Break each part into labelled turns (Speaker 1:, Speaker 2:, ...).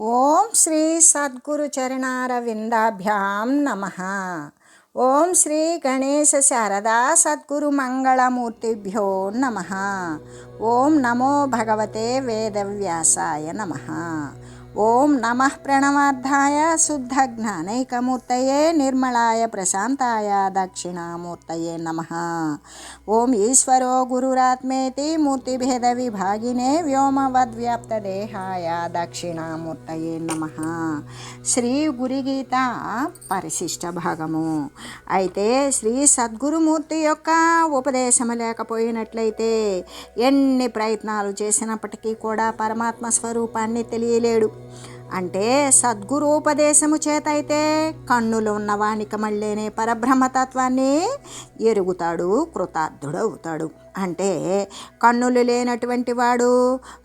Speaker 1: ఓం శ్రీ సద్గురు చరణారవిందాభ్యాం నమ. ఓం శ్రీ గణేశ శారదా సద్గురు మంగళమూర్తిభ్యో నమ. ఓం నమో భగవతే వేదవ్యాసాయ నమ. ఓం నమ ప్రణవార్థాయ శుద్ధ జ్ఞానైకమూర్తయే నిర్మలాయ ప్రశాంతాయ దక్షిణామూర్తయే నమ. ఓం ఈశ్వరో గురురాత్మేతి మూర్తిభేద విభాగినే వ్యోమవద్వ్యాప్తదేహాయ దక్షిణామూర్తయే నమ. శ్రీ గురిగీత పరిశిష్ట భాగము. అయితే శ్రీ సద్గురుమూర్తి యొక్క ఉపదేశము లేకపోయినట్లయితే ఎన్ని ప్రయత్నాలు చేసినప్పటికీ కూడా పరమాత్మ స్వరూపాన్ని తెలియలేడు. అంటే సద్గురోపదేశము చేత అయితే కన్నులు ఉన్నవానికి మళ్ళీనే పరబ్రహ్మతత్వాన్ని ఎరుగుతాడు కృతార్థుడవుతాడు. అవుతాడు అంటే కన్నులు లేనటువంటి వాడు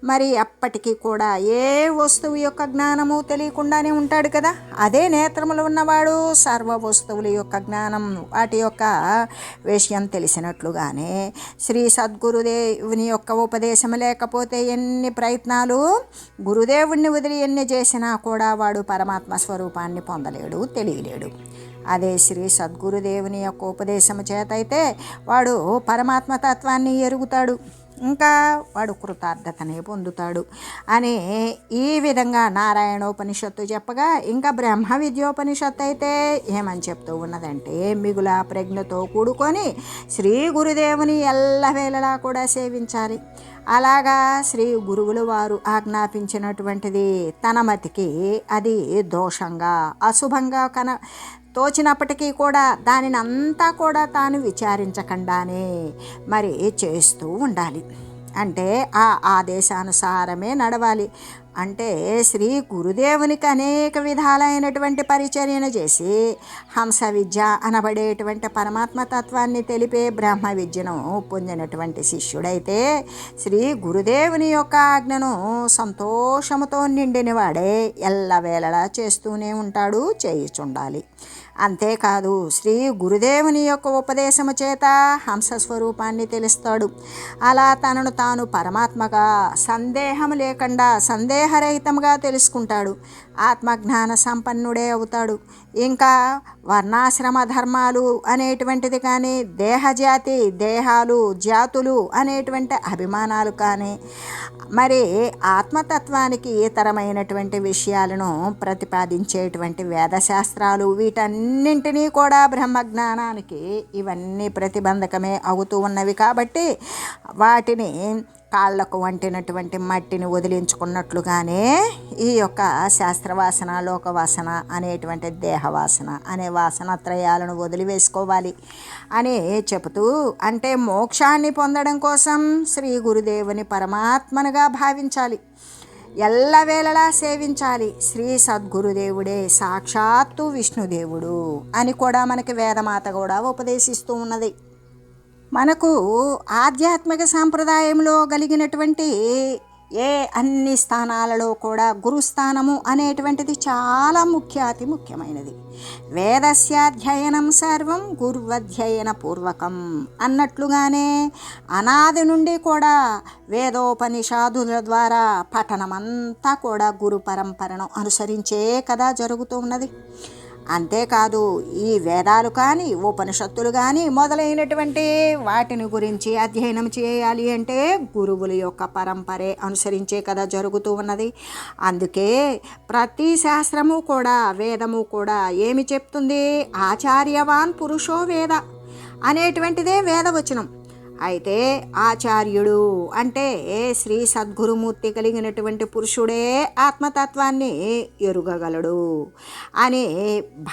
Speaker 1: మరి ఎప్పటికీ కూడా ఏ వస్తువు యొక్క జ్ఞానము తెలియకుండానే ఉంటాడు కదా. అదే నేత్రములు ఉన్నవాడు సర్వ వస్తువుల యొక్క జ్ఞానం వాటి యొక్క విషయం తెలిసినట్లుగానే శ్రీ సద్గురుదేవుని యొక్క ఉపదేశం లేకపోతే ఎన్ని ప్రయత్నాలు గురుదేవుణ్ణి వదిలి ఎన్ని చేసినా కూడా వాడు పరమాత్మ స్వరూపాన్ని పొందలేడు తెలియలేడు. అదే శ్రీ సద్గురుదేవుని యొక్క ఉపదేశము చేత అయితే వాడు పరమాత్మతత్వాన్ని ఎరుగుతాడు. ఇంకా వాడు కృతార్థతనే పొందుతాడు. అని ఈ విధంగా నారాయణోపనిషత్తు చెప్పగా ఇంకా బ్రహ్మ విద్యోపనిషత్తు అయితే ఏమని చెప్తూ ఉన్నదంటే మిగుల ప్రజ్ఞతో కూడుకొని శ్రీ గురుదేవుని ఎల్లవేళలా కూడా సేవించాలి. అలాగా శ్రీ గురువులు వారు ఆజ్ఞాపించినటువంటిది తన మతికి అది దోషంగా అశుభంగా కన తోచినప్పటికీ కూడా దానిని అంతా కూడా తాను విచారించకుండానే మరి చేస్తూ ఉండాలి. అంటే ఆ ఆదేశానుసారమే నడవాలి. అంటే శ్రీ గురుదేవునికి అనేక విధాలైనటువంటి పరిచర్యను చేసి హంస విద్య అనబడేటువంటి పరమాత్మ తత్వాన్ని తెలిపే బ్రహ్మ విద్యను పొందినటువంటి శిష్యుడైతే శ్రీ గురుదేవుని యొక్క ఆజ్ఞను సంతోషముతో నిండిన వాడే ఎల్లవేళలా చేస్తూనే ఉంటాడు చేయుచుండాలి. అంతేకాదు శ్రీ గురుదేవుని యొక్క ఉపదేశము చేత హంస స్వరూపాన్ని తెలుస్తాడు. అలా తనను తాను పరమాత్మగా సందేహం లేకుండా సందేహం సందేహరహితంగా తెలుసుకుంటాడు. ఆత్మజ్ఞాన సంపన్నుడే అవుతాడు. ఇంకా వర్ణాశ్రమ ధర్మాలు అనేటువంటిది కానీ దేహజాతి దేహాలు జాతులు అనేటువంటి అభిమానాలు కానీ మరి ఆత్మతత్వానికి ఇతరమైనటువంటి విషయాలను ప్రతిపాదించేటువంటి వేదశాస్త్రాలు వీటన్నింటినీ కూడా బ్రహ్మజ్ఞానానికి ఇవన్నీ ప్రతిబంధకమే అవుతూ ఉన్నవి కాబట్టి వాటిని కాళ్ళకు వంటినటువంటి మట్టిని వదిలించుకున్నట్లుగానే ఈ యొక్క శాస్త్రవాసన లోకవాసన అనేటువంటి దేహవాసన అనే వాసన త్రయాలను వదిలివేసుకోవాలి అని చెబుతూ అంటే మోక్షాన్ని పొందడం కోసం శ్రీ గురుదేవుని పరమాత్మనుగా భావించాలి. ఎల్లవేళలా సేవించాలి. శ్రీ సద్గురుదేవుడే సాక్షాత్తు విష్ణుదేవుడు అని కూడా మనకి వేదమాత కూడా ఉపదేశిస్తూ ఉన్నది. మనకు ఆధ్యాత్మిక సాంప్రదాయంలో కలిగినటువంటి ఏ అన్ని స్థానాలలో కూడా గురుస్థానము అనేటువంటిది చాలా ముఖ్య అతి ముఖ్యమైనది. వేదస్యాధ్యయనం సర్వం గుర్వధ్యయన పూర్వకం అన్నట్లుగానే అనాది నుండి కూడా వేదోపనిషాదుల ద్వారా పఠనమంతా కూడా గురు పరంపరను అనుసరించే కదా జరుగుతూ ఉన్నది. అంతేకాదు ఈ వేదాలు కానీ ఉపనిషత్తులు కానీ మొదలైనటువంటి వాటిని గురించి అధ్యయనం చేయాలి అంటే గురువుల యొక్క పరంపరే అనుసరించే కదా జరుగుతూ ఉన్నది. అందుకే ప్రతి శాస్త్రము కూడా వేదము కూడా ఏమి చెప్తుంది? ఆచార్యవాన్ పురుషో వేద అనేటువంటిదే వేదవచనం. అయితే ఆచార్యుడు అంటే శ్రీ సద్గురుమూర్తి కలిగినటువంటి పురుషుడే ఆత్మతత్వాన్ని ఎరుగగలడు అనే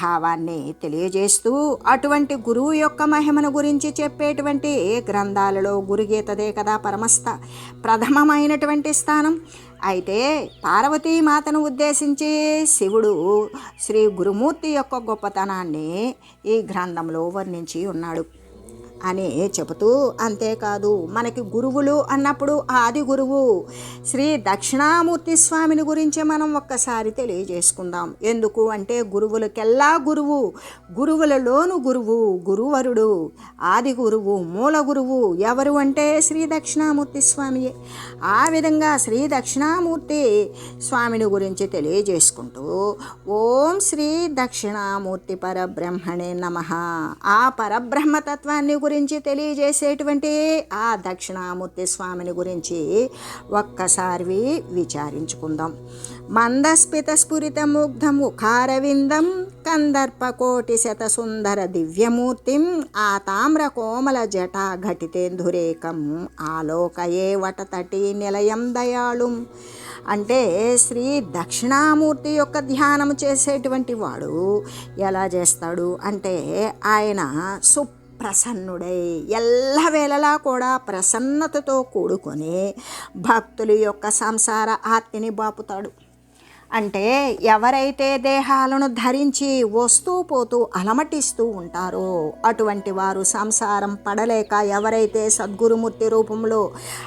Speaker 1: భావాన్ని తెలియజేస్తూ అటువంటి గురువు యొక్క మహిమను గురించి చెప్పేటువంటి గ్రంథాలలో గురుగీతదే కదా పరమస్థ ప్రథమమైనటువంటి స్థానం. అయితే పార్వతీమాతను ఉద్దేశించి శివుడు శ్రీ గురుమూర్తి యొక్క గొప్పతనాన్ని ఈ గ్రంథంలో వర్ణించి ఉన్నాడు. అని చెబుతూ అంతేకాదు మనకి గురువులు అన్నప్పుడు ఆది గురువు శ్రీ దక్షిణామూర్తి స్వామిని గురించి మనం ఒక్కసారి తెలియజేసుకుందాం. ఎందుకు అంటే గురువులకెల్లా గురువు గురువులలోను గురువు గురువరుడు ఆది గురువు మూల గురువు ఎవరు అంటే శ్రీ దక్షిణామూర్తి స్వామియే. ఆ విధంగా శ్రీ దక్షిణామూర్తి స్వామిని గురించి తెలియజేసుకుంటూ ఓం శ్రీ దక్షిణామూర్తి పరబ్రహ్మణే నమ. ఆ పరబ్రహ్మతత్వాన్ని గురించి గురించి తెలియజేసేటువంటి ఆ దక్షిణామూర్తి స్వామిని గురించి ఒక్కసారి విచారించుకుందాం. మందస్ఫిత స్ఫురిత ముగ్ధం ముఖారవిందం కందర్పకోటి శత సుందర దివ్యమూర్తిం ఆ తామ్ర కోమల జట ఘటితేంధురేకం ఆలోకయే వటతటి నిలయం దయాళుం. అంటే శ్రీ దక్షిణామూర్తి యొక్క ధ్యానం చేసేటువంటి వాడు ఎలా చేస్తాడు అంటే ఆయన ప్రసన్నుడై. ఎల్లవేళలా కూడా ప్రసన్నతతో కూడుకొని భక్తుల యొక్క సంసార ఆర్తిని బాపుతాడు. అంటే ఎవరైతే దేహాలను ధరించి వస్తూ పోతూ అలమటిస్తూ ఉంటారో అటువంటి వారు సంసారం పడలేక ఎవరైతే సద్గురుమూర్తి రూపంలో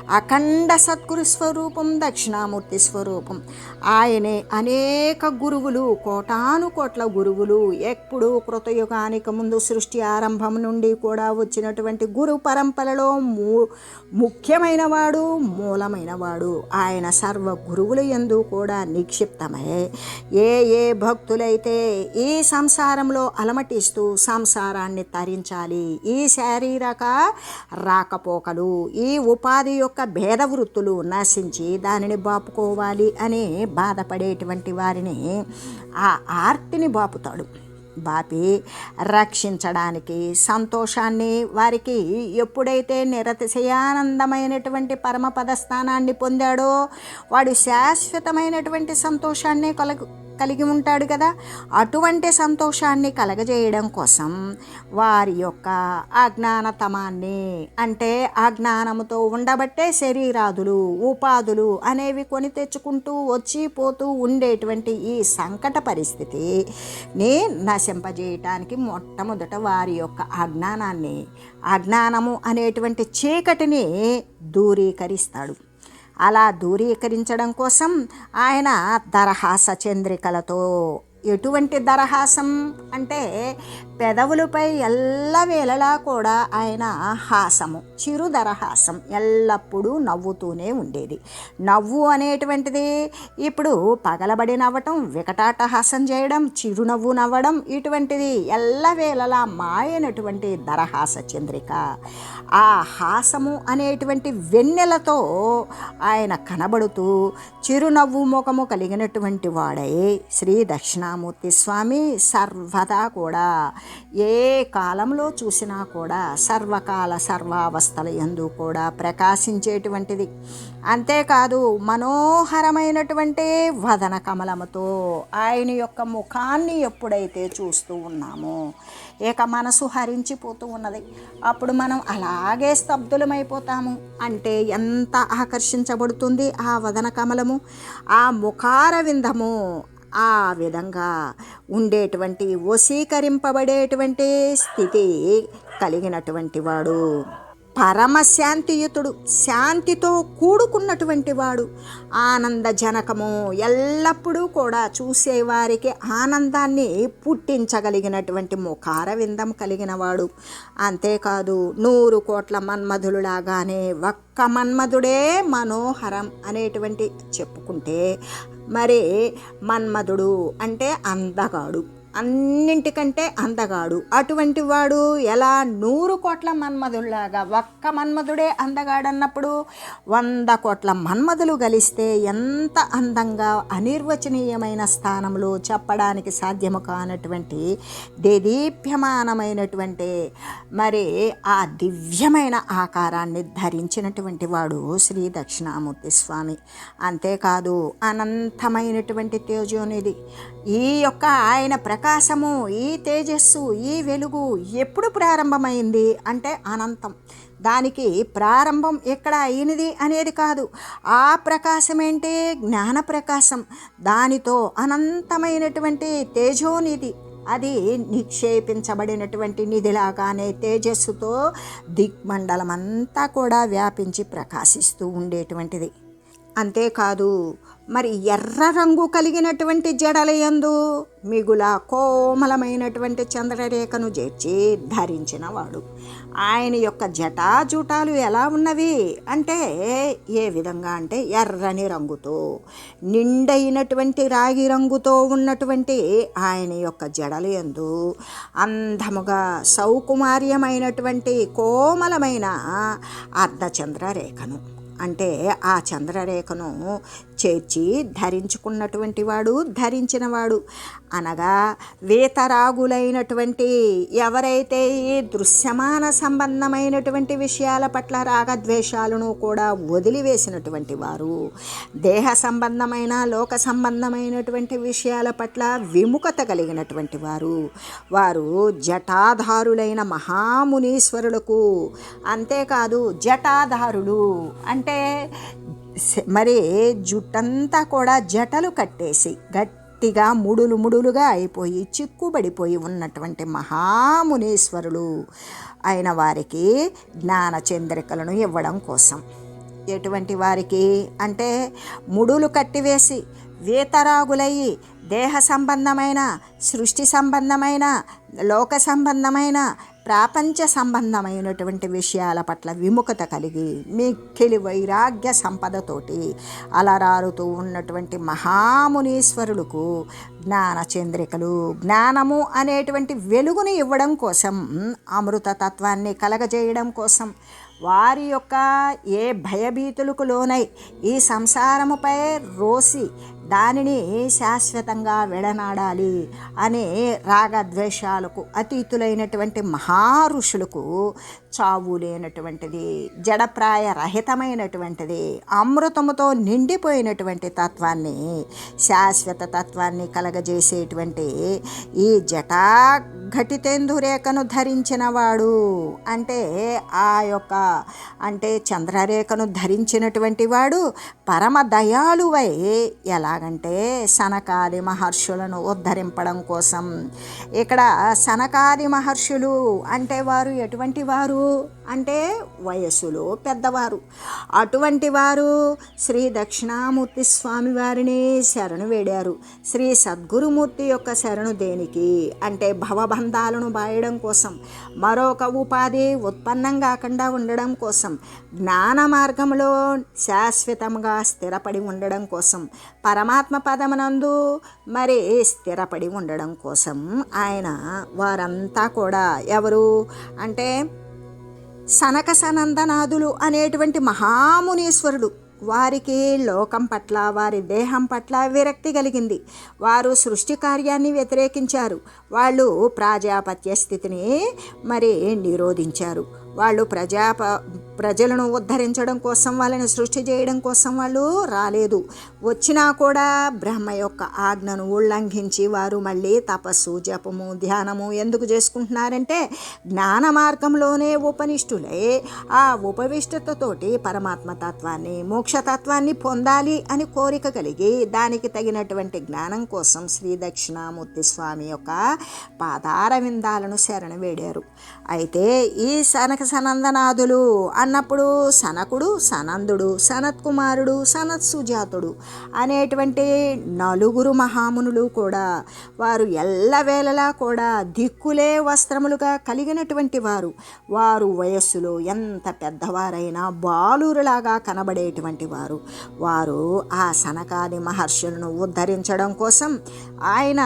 Speaker 1: అఖండ సద్గురు స్వరూపం దక్షిణామూర్తి స్వరూపం ఆయనే అనేక గురువులు కోటాను కోట్ల గురువులు ఎప్పుడు కృతయుగానికి ముందు సృష్టి ఆరంభం నుండి కూడా వచ్చినటువంటి గురు పరంపరలో మూ ముఖ్యమైనవాడు మూలమైనవాడు. ఆయన సర్వ గురువుల ఎందు కూడా నిక్షిప్తం. నిక్షిప్తమై ఏ ఏ భక్తులైతే ఈ సంసారంలో అలమటిస్తూ సంసారాన్ని తరించాలి ఈ శారీరక రాకపోకలు ఈ ఉపాధి యొక్క భేద వృత్తులు నశించి దానిని బాపుకోవాలి అని బాధపడేటువంటి వారిని ఆ ఆర్తిని బాపుతాడు బాపి రక్షించడానికి సంతోషాన్ని వారికి ఎప్పుడైతే నిరతిశయానందమైనటువంటి పరమపద స్థానాన్ని పొందాడో వాడు శాశ్వతమైనటువంటి సంతోషాన్ని కలుగు కలిగి ఉంటాడు కదా. అటువంటి సంతోషాన్ని కలగజేయడం కోసం వారి యొక్క అజ్ఞానతమాన్ని అంటే అజ్ఞానముతో ఉండబట్టే శరీరాదులు ఉపాధులు అనేవి కొని తెచ్చుకుంటూ వచ్చి పోతూ ఉండేటువంటి ఈ సంకట పరిస్థితిని నశింపజేయటానికి మొట్టమొదట వారి యొక్క అజ్ఞానాన్ని అజ్ఞానము అనేటువంటి చీకటిని దూరీకరిస్తాడు. అలా దూరీకరించడం కోసం ఆయన దరహాస చంద్రికలతో ఎటువంటి దరహాసం అంటే పెదవులపై ఎల్లవేళలా కూడా ఆయన హాసము చిరు దరహాసం ఎల్లప్పుడూ నవ్వుతూనే ఉండేది. నవ్వు అనేటువంటిది ఇప్పుడు పగలబడి నవ్వటం వికటాటహాసం చేయడం చిరునవ్వు నవ్వడం ఇటువంటిది ఎల్లవేళలా మాయనటువంటి దరహాస చంద్రిక. ఆ హాసము అనేటువంటి వెన్నెలతో ఆయన కనబడుతూ చిరునవ్వు ముఖము కలిగినటువంటి వాడై శ్రీ దక్షిణ దక్షిణామూర్తి స్వామి సర్వదా కూడా ఏ కాలంలో చూసినా కూడా సర్వకాల సర్వావస్థల ఎందు కూడా ప్రకాశించేటువంటిది. అంతేకాదు మనోహరమైనటువంటి వదన కమలముతో ఆయన యొక్క ముఖాన్ని ఎప్పుడైతే చూస్తూ ఉన్నామో ఇక మనసు హరించిపోతూ ఉన్నది. అప్పుడు మనం అలాగే స్తబ్దులమైపోతాము. అంటే ఎంత ఆకర్షించబడుతుంది ఆ వదన కమలము ఆ ముఖార విందము ఆ విధంగా ఉండేటువంటి వశీకరింపబడేటువంటి స్థితి కలిగినటువంటి వాడు. పరమశాంతియుతుడు శాంతితో కూడుకున్నటువంటి వాడు. ఆనందజనకము ఎల్లప్పుడూ కూడా చూసేవారికి ఆనందాన్ని పుట్టించగలిగినటువంటి ముఖార విందం అంతేకాదు నూరు కోట్ల మన్మధులులాగానే ఒక్క మన్మధుడే మనోహరం అనేటువంటి చెప్పుకుంటే మరి మన్మధుడు అంటే అందగాడు. అన్నింటికంటే అందగాడు. అటువంటి వాడు ఎలా నూరు కోట్ల మన్మధుల్లాగా ఒక్క మన్మధుడే అందగాడన్నప్పుడు వంద కోట్ల మన్మధులు గలిస్తే ఎంత అందంగా అనిర్వచనీయమైన స్థానంలో చెప్పడానికి సాధ్యము కానటువంటి దేదీప్యమానమైనటువంటి మరి ఆ దివ్యమైన ఆకారాన్ని ధరించినటువంటి వాడు శ్రీ దక్షిణామూర్తి స్వామి. అంతేకాదు అనంతమైనటువంటి తేజోనిది ఈ యొక్క ఆయన ప్రకాశము ఈ తేజస్సు ఈ వెలుగు ఎప్పుడు ప్రారంభమైంది అంటే అనంతం. దానికి ప్రారంభం ఎక్కడ అయినది అనేది కాదు. ఆ ప్రకాశం ఏంటి జ్ఞాన ప్రకాశం. దానితో అనంతమైనటువంటి తేజోనిధి. అది నిక్షేపించబడినటువంటి నిధిలాగానే తేజస్సుతో దిక్మండలం అంతా కూడా వ్యాపించి ప్రకాశిస్తూ ఉండేటువంటిది. అంతేకాదు మరి ఎర్ర రంగు కలిగినటువంటి జడలయందు మిగుల కోమలమైనటువంటి చంద్రరేఖను చేర్చి ధరించినవాడు. ఆయన యొక్క జటాజుటాలు ఎలా ఉన్నవి? అంటే ఏ విధంగా అంటే ఎర్రని రంగుతో నిండైనటువంటి రాగి రంగుతో ఉన్నటువంటి ఆయన యొక్క జడలు ఎందు అందముగా సౌకుమార్యమైనటువంటి కోమలమైన అర్ధచంద్రరేఖను అంటే ఆ చంద్రరేఖను చేర్చి ధరించుకున్నటువంటి వాడు ధరించినవాడు. అనగా వేతరాగులైనటువంటి ఎవరైతే ఈ దృశ్యమాన సంబంధమైనటువంటి విషయాల పట్ల రాగద్వేషాలను కూడా వదిలివేసినటువంటి వారు దేహ సంబంధమైన లోక సంబంధమైనటువంటి విషయాల పట్ల విముఖత కలిగినటువంటి వారు వారు జటాధారులైన మహామునీశ్వరులకు అంతేకాదు జటాధారులు అంటే మరి జుట్టంతా కూడా జటలు కట్టేసి గట్టిగా ముడులు ముడులుగా అయిపోయి చిక్కుబడిపోయి ఉన్నటువంటి మహామునీశ్వరులు అయిన వారికి జ్ఞాన చంద్రికలను ఇవ్వడం కోసం. ఎటువంటి వారికి? అంటే ముడులు కట్టివేసి వేతరాగులయ్యి దేహ సంబంధమైన సృష్టి సంబంధమైన లోక సంబంధమైన ప్రాపంచ సంబంధమైనటువంటి విషయాల పట్ల విముఖత కలిగి మిక్కిలి వైరాగ్య సంపదతోటి అలరారుతూ ఉన్నటువంటి మహామునీశ్వరులకు జ్ఞానచంద్రికలు జ్ఞానము అనేటువంటి వెలుగుని ఇవ్వడం కోసం అమృతతత్వాన్ని కలగజేయడం కోసం వారి యొక్క ఏ భయభీతులకు లోనై ఈ సంసారముపై రోసి దానిని శాశ్వతంగా విడనాడాలి అనే రాగద్వేషాలకు అతీతులైనటువంటి మహారుషులకు చావు లేనటువంటిది జడప్రాయ రహితమైనటువంటిది అమృతముతో నిండిపోయినటువంటి తత్వాన్ని శాశ్వత తత్వాన్ని కలగజేసేటువంటి ఈ జటా రేఖను ధరించిన వాడు అంటే ఆ యొక్క అంటే చంద్రరేఖను ధరించినటువంటి వాడు పరమ దయాలువై ఎలా ఎలాగంటే సనకాది మహర్షులను ఉద్ధరింపడం కోసం. ఇక్కడ సనకాది మహర్షులు అంటే వారు ఎటువంటి వారు? అంటే వయస్సులో పెద్దవారు. అటువంటి వారు శ్రీ దక్షిణామూర్తి స్వామి వారిని శరణు వేడారు. శ్రీ సద్గురుమూర్తి యొక్క శరణు దేనికి? అంటే భవబంధాలను బాయడం కోసం మరొక ఉపాధి ఉత్పన్నం కాకుండా ఉండడం కోసం జ్ఞాన మార్గంలో శాశ్వతంగా స్థిరపడి ఉండడం కోసం పరమాత్మ పదమునందు మరి స్థిరపడి ఉండడం కోసం ఆయన వారంతా కూడా ఎవరు? అంటే సనక సనందనాథులు అనేటువంటి మహామునీశ్వరుడు. వారికి లోకం పట్ల వారి దేహం పట్ల విరక్తి కలిగింది. వారు సృష్టి కార్యాన్ని వ్యతిరేకించారు. వాళ్ళు ప్రాజాపత్య స్థితిని మరి నిరోధించారు? వాళ్ళు ప్రజాప ప్రజలను ఉద్ధరించడం కోసం వాళ్ళని సృష్టి చేయడం కోసం వాళ్ళు రాలేదు. వచ్చినా కూడా బ్రహ్మ యొక్క ఆజ్ఞను ఉల్లంఘించి వారు మళ్ళీ తపస్సు జపము ధ్యానము ఎందుకు చేసుకుంటున్నారంటే జ్ఞాన మార్గంలోనే ఉపనిష్ఠులై ఆ ఉపవిష్టతతోటి పరమాత్మ తత్వాన్ని మోక్షతత్వాన్ని పొందాలి అని కోరిక కలిగి దానికి తగినటువంటి జ్ఞానం కోసం శ్రీ దక్షిణామూర్తి స్వామి యొక్క పాదార విందాలను శరణ వేడారు. అయితే ఈ సనక సనందనాథులు అన్నప్పుడు సనకుడు సనందుడు సనత్ కుమారుడు సనత్ సుజాతుడు అనేటువంటి నలుగురు మహామునులు కూడా వారు ఎల్లవేళలా కూడా దిక్కులే వస్త్రములుగా కలిగినటువంటి వారు. వారు వయస్సులో ఎంత పెద్దవారైనా బాలురులాగా కనబడేటువంటి వారు. వారు ఆ సనకాది మహర్షులను ఉద్ధరించడం కోసం ఆయన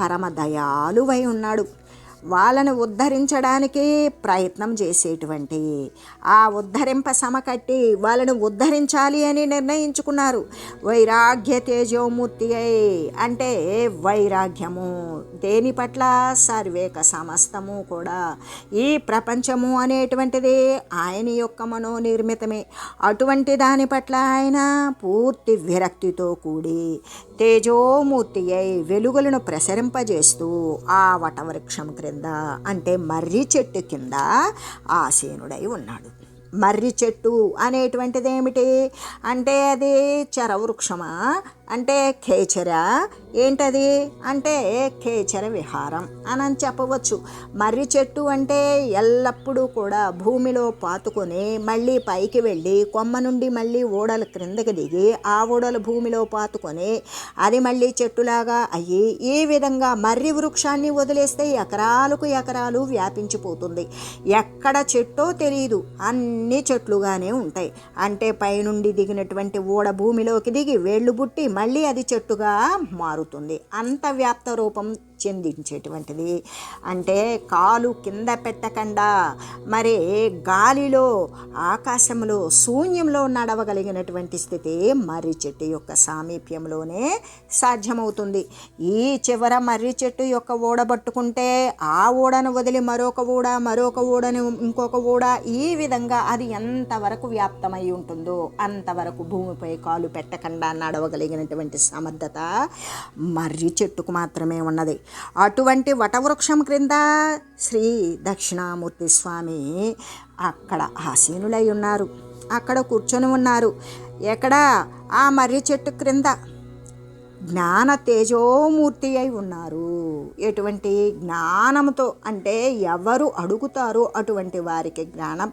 Speaker 1: పరమ దయాలువై ఉన్నాడు. వాళ్ళను ఉద్ధరించడానికి ప్రయత్నం చేసేటువంటి ఆ ఉద్ధరింప సమకట్టి వాళ్ళను ఉద్ధరించాలి అని నిర్ణయించుకున్నారు. వైరాగ్య తేజోమూర్తి అయి అంటే వైరాగ్యము. దేని పట్ల? సర్వేక సమస్తము కూడా. ఈ ప్రపంచము అనేటువంటిది ఆయన యొక్క మనోనిర్మితమే. అటువంటి దాని పట్ల ఆయన పూర్తి విరక్తితో కూడి తేజోమూర్తి అయి వెలుగులను ప్రసరింపజేస్తూ ఆ వటవృక్షం క్రింద అంటే మర్రి చెట్టు కింద ఆసీనుడై ఉన్నాడు. మర్రి చెట్టు అనేటువంటిది ఏమిటి? అంటే అది చరవృక్షమా? అంటే ఖేచర? ఏంటది? అంటే ఖేచర విహారం అని అని చెప్పవచ్చు. మర్రి చెట్టు అంటే ఎల్లప్పుడూ కూడా భూమిలో పాతుకొని మళ్ళీ పైకి వెళ్ళి కొమ్మ నుండి మళ్ళీ ఓడలు క్రిందకి దిగి ఆ ఓడలు భూమిలో పాతుకొని అది మళ్ళీ చెట్టులాగా అయ్యి ఈ విధంగా మర్రి వృక్షాన్ని వదిలేస్తే ఎకరాలకు ఎకరాలు వ్యాపించిపోతుంది. ఎక్కడ చెట్టో తెలియదు అన్ని చెట్లుగానే ఉంటాయి. అంటే పైనుండి దిగినటువంటి ఓడ భూమిలోకి దిగి వేళ్ళు బుట్టి మళ్ళీ అది చెట్టుగా మారుతుంది. అంత వ్యాప్త రూపం చెందించేటువంటిది. అంటే కాలు కింద పెట్టకుండా మరి గాలిలో ఆకాశంలో శూన్యంలో నడవగలిగినటువంటి స్థితి మర్రి చెట్టు యొక్క సామీప్యంలోనే సాధ్యమవుతుంది. ఈ చివర మర్రి చెట్టు యొక్క ఊడబట్టుకుంటే ఆ ఊడను వదిలి మరొక ఊడ మరొక ఊడను ఇంకొక ఊడ ఈ విధంగా అది ఎంతవరకు వ్యాప్తమై ఉంటుందో అంతవరకు భూమిపై కాలు పెట్టకుండా నడవగలిగినటువంటి సమర్థత మర్రి చెట్టుకు మాత్రమే ఉన్నది. అటువంటి వటవృక్షం క్రింద శ్రీ దక్షిణామూర్తి స్వామి అక్కడ ఆసీనులై ఉన్నారు. అక్కడ కూర్చొని ఉన్నారు. ఎక్కడ? ఆ మర్రి చెట్టు క్రింద. జ్ఞాన తేజోమూర్తి అయి ఉన్నారు. ఎటువంటి జ్ఞానంతో అంటే ఎవరు అడుగుతారో అటువంటి వారికి జ్ఞానం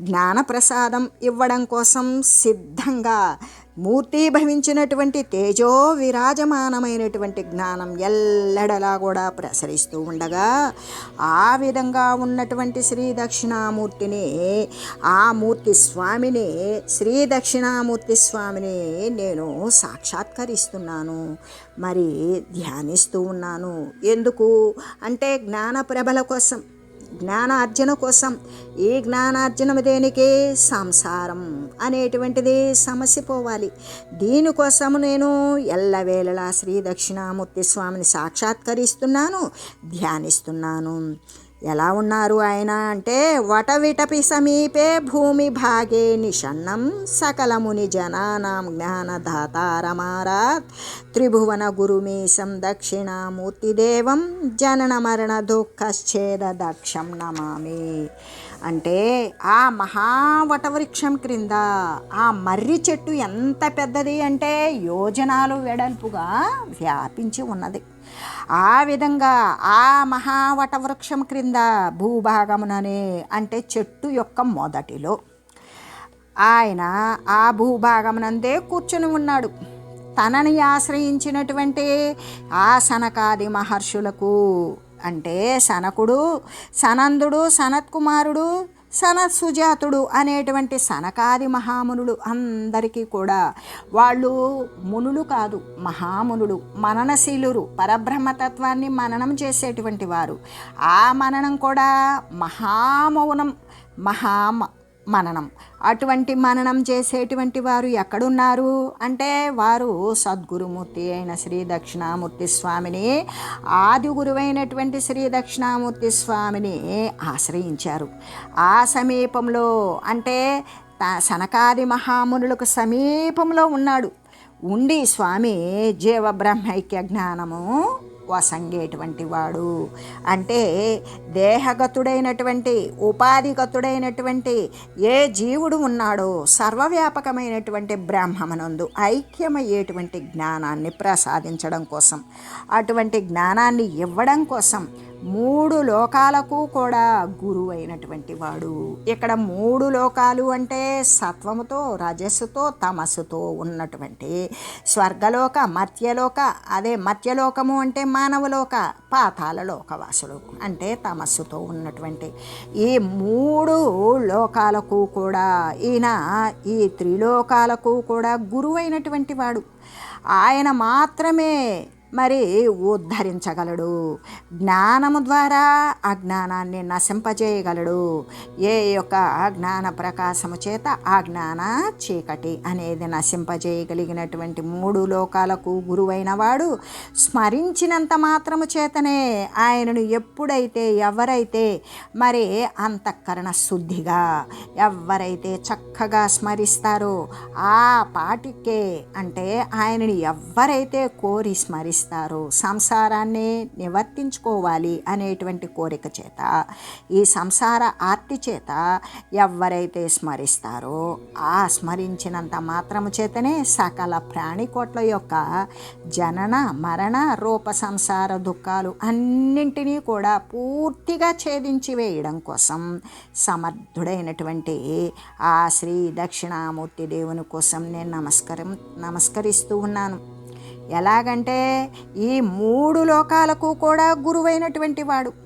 Speaker 1: జ్ఞాన ప్రసాదం ఇవ్వడం కోసం సిద్ధంగా మూర్తి భవించినటువంటి తేజో విరాజమానమైనటువంటి జ్ఞానం ఎల్లడలా కూడా ప్రసరిస్తూ ఉండగా ఆ విధంగా ఉన్నటువంటి శ్రీ దక్షిణామూర్తిని ఆ మూర్తి స్వామిని శ్రీ దక్షిణామూర్తి స్వామిని నేను సాక్షాత్కరిస్తున్నాను మరి ధ్యానిస్తూ ఉన్నాను. ఎందుకు? అంటే జ్ఞాన ప్రభల కోసం. జ్ఞానార్జన కోసం ఈ జ్ఞానార్జనం దేనికి? సంసారం అనేటువంటిది సమస్య పోవాలి. దీనికోసం నేను ఎల్లవేళలా శ్రీ దక్షిణామూర్తి స్వామిని సాక్షాత్కరిస్తున్నాను ధ్యానిస్తున్నాను. ఎలా ఉన్నారు ఆయన అంటే వటవిటపి సమీపే భూమి భాగే నిషన్నం సకలముని జనానాం జ్ఞానదాతారమారాత్. త్రిభువన గురుమీశం దక్షిణామూర్తిదేవం జనన మరణ దుఃఖశ్చేద దక్షం నమామి. అంటే ఆ మహావటవృక్షం క్రింద ఆ మర్రి చెట్టు ఎంత పెద్దది అంటే యోజనాలు వెడల్పుగా వ్యాపించి ఉన్నది. ఆ విధంగా ఆ మహావటవృక్షం క్రింద భూభాగముననే అంటే చెట్టు యొక్క మొదటిలో. ఆయన ఆ భూభాగమునందే కూర్చుని ఉన్నాడు. తనని ఆశ్రయించినటువంటి ఆ సనకాది మహర్షులకు అంటే సనకుడు సనందుడు సనత్కుమారుడు సనత్సుజాతుడు అనేటువంటి సనకాది మహామునులు అందరికీ కూడా వాళ్ళు మునులు కాదు మహామునులు మననశీలురు పరబ్రహ్మతత్వాన్ని మననం చేసేటువంటి వారు. ఆ మననం కూడా మహామౌనం మహామ మననం. అటువంటి మననం చేసేటువంటి వారు ఎక్కడున్నారు? అంటే వారు సద్గురుమూర్తి అయిన శ్రీ దక్షిణామూర్తి స్వామిని ఆది గురువైనటువంటి శ్రీ దక్షిణామూర్తి స్వామిని ఆశ్రయించారు. ఆ సమీపంలో అంటే త- సనకాది మహామునులకు సమీపంలో ఉన్నాడు. ఉండి స్వామి జీవబ్రహ్మైక్య జ్ఞానము వసంగేటువంటి వాడు. అంటే దేహగతుడైనటువంటి ఉపాధిగతుడైనటువంటి ఏ జీవుడు ఉన్నాడో సర్వవ్యాపకమైనటువంటి బ్రహ్మమనందు ఐక్యమయ్యేటువంటి జ్ఞానాన్ని ప్రసాదించడం కోసం అటువంటి జ్ఞానాన్ని ఇవ్వడం కోసం మూడు లోకాలకు కూడా గురువు అయినటువంటి వాడు ఇక్కడ మూడు లోకాలు అంటే సత్వముతో రజస్సుతో తమస్సుతో ఉన్నటువంటి స్వర్గలోక మత్యలోక అదే మత్యలోకము అంటే మానవలోక పాతాల లోకవాసులు అంటే తమస్సుతో ఉన్నటువంటి ఈ మూడు లోకాలకు కూడా ఈయన ఈ త్రిలోకాలకు కూడా గురువైనటువంటి వాడు. ఆయన మాత్రమే మరి ఉద్ధరించగలడు? జ్ఞానము ద్వారా అజ్ఞానాన్ని నశింపజేయగలడు. ఏ యొక్క జ్ఞాన ప్రకాశము చేత ఆ జ్ఞాన చీకటి అనేది నశింపజేయగలిగినటువంటి మూడు లోకాలకు గురువైన వాడు స్మరించినంత మాత్రము చేతనే ఆయనను ఎప్పుడైతే ఎవరైతే మరి అంతఃకరణ శుద్ధిగా ఎవరైతే చక్కగా స్మరిస్తారో ఆ పాటికే అంటే ఆయనని ఎవరైతే కోరి స్మరిస్తారో చేస్తారు. సంసారాన్ని నివర్తించుకోవాలి అనేటువంటి కోరిక చేత ఈ సంసార ఆర్తి చేత ఎవరైతే స్మరిస్తారో ఆ స్మరించినంత మాత్రము చేతనే సకల ప్రాణికోట్ల యొక్క జనన మరణ రూప సంసార దుఃఖాలు అన్నింటినీ కూడా పూర్తిగా ఛేదించి వేయడం కోసం సమర్థుడైనటువంటి ఆ శ్రీ దక్షిణామూర్తి దేవుని కోసం నేను నమస్కారం నమస్కరిస్తూ ఉన్నాను. ఎలాగంటే ఈ మూడు లోకాలకు కూడా గురువైనటువంటి వాడు.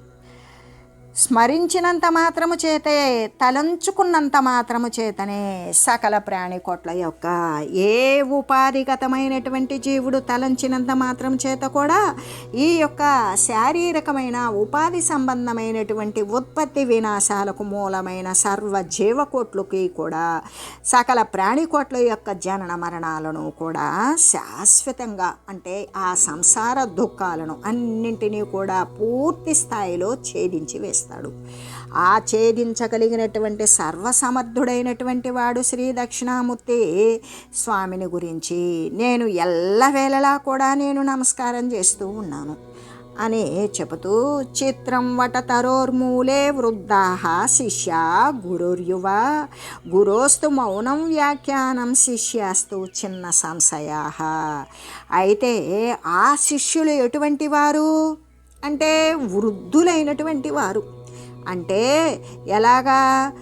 Speaker 1: స్మరించినంత మాత్రము చేతే తలంచుకున్నంత మాత్రము చేతనే సకల ప్రాణికోట్ల యొక్క ఏ ఉపాధిగతమైనటువంటి జీవుడు తలంచినంత మాత్రం చేత కూడా ఈ యొక్క శారీరకమైన ఉపాధి సంబంధమైనటువంటి ఉత్పత్తి వినాశాలకు మూలమైన సర్వ జీవకోట్లకి కూడా సకల ప్రాణికోట్ల యొక్క జనన మరణాలను కూడా శాశ్వతంగా అంటే ఆ సంసార దుఃఖాలను అన్నింటినీ కూడా పూర్తి స్థాయిలో ఛేదించి వేస్తారు చేస్తాడు. ఆ ఛేదించగలిగినటువంటి సర్వసమర్థుడైనటువంటి వాడు శ్రీ దక్షిణామూర్తి స్వామిని గురించి నేను ఎల్లవేళలా కూడా నేను నమస్కారం చేస్తూ ఉన్నాను. అని చెబుతూ చిత్రం వటతరోర్మూలే వృద్ధాహ శిష్య గురుర్యువ. గురోస్తు మౌనం వ్యాఖ్యానం శిష్యాస్తు చిన్న సంశయా. అయితే ఆ శిష్యులు ఎటువంటి వారు? అంటే వృద్ధులైనటువంటి వారు. అంటే ఎలాగా?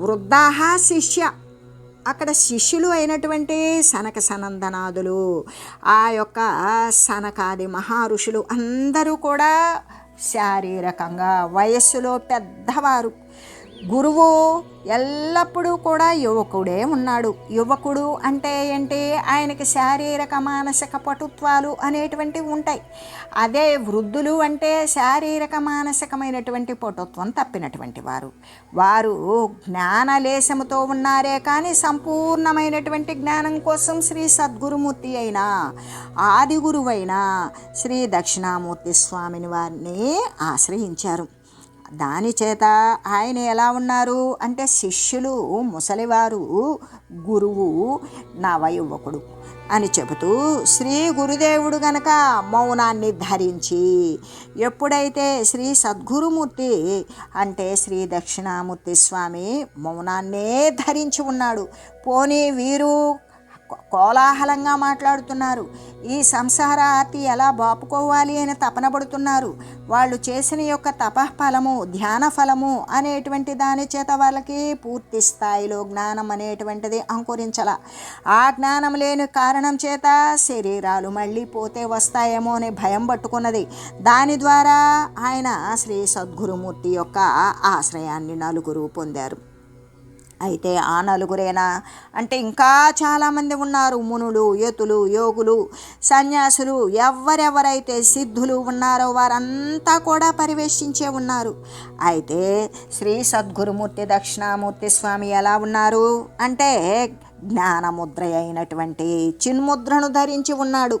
Speaker 1: వృద్ధాహ శిష్య. అక్కడ శిష్యులు అయినటువంటి సనక సనందనాదులు ఆ యొక్క సనకాది మహారుషులు అందరూ కూడా శారీరకంగా వయస్సులో పెద్దవారు. గురువు ఎల్లప్పుడూ కూడా యువకుడే ఉన్నాడు. యువకుడు అంటే ఏంటి? ఆయనకి శారీరక మానసిక పటుత్వాలు అనేటువంటివి ఉంటాయి. అదే వృద్ధులు అంటే శారీరక మానసికమైనటువంటి పటుత్వం తప్పినటువంటి వారు. వారు జ్ఞానలేశముతో ఉన్నారే కానీ సంపూర్ణమైనటువంటి జ్ఞానం కోసం శ్రీ సద్గురుమూర్తి అయినా ఆది గురువైన శ్రీ దక్షిణామూర్తి స్వామిని వారిని ఆశ్రయించారు. దానిచేత ఆయన ఎలా ఉన్నారు? అంటే శిష్యులు ముసలివారు గురువు నవయువకుడు అని చెబుతూ శ్రీ గురుదేవుడు గనక మౌనాన్ని ధరించి ఎప్పుడైతే శ్రీ సద్గురుమూర్తి అంటే శ్రీ దక్షిణామూర్తి స్వామి మౌనాన్నే ధరించి ఉన్నాడు పోనీ వీరు కోలాహలంగా మాట్లాడుతున్నారు. ఈ సంసార ఆర్తి ఎలా బాపుకోవాలి అని తపన పడుతున్నారు. వాళ్ళు చేసిన యొక్క తపఫలము ధ్యాన ఫలము అనేటువంటి దాని చేత వాళ్ళకి పూర్తి స్థాయిలో జ్ఞానం అనేటువంటిది అంకురించాల. ఆ జ్ఞానం లేని కారణం చేత శరీరాలు మళ్ళీ పోతే వస్తాయేమో అనే భయం పట్టుకున్నది. దాని ద్వారా ఆయన శ్రీ సద్గురుమూర్తి యొక్క ఆశ్రయాన్ని నలుగురు పొందారు. అయితే ఆ నలుగురేనా? అంటే ఇంకా చాలామంది ఉన్నారు. మునులు యతులు యోగులు సన్యాసులు ఎవరెవరైతే సిద్ధులు ఉన్నారో వారంతా కూడా పరివేషించే ఉన్నారు. అయితే శ్రీ సద్గురుమూర్తి దక్షిణామూర్తి స్వామి ఎలా ఉన్నారు? అంటే జ్ఞానముద్ర అయినటువంటి చిన్ముద్రను ధరించి ఉన్నాడు.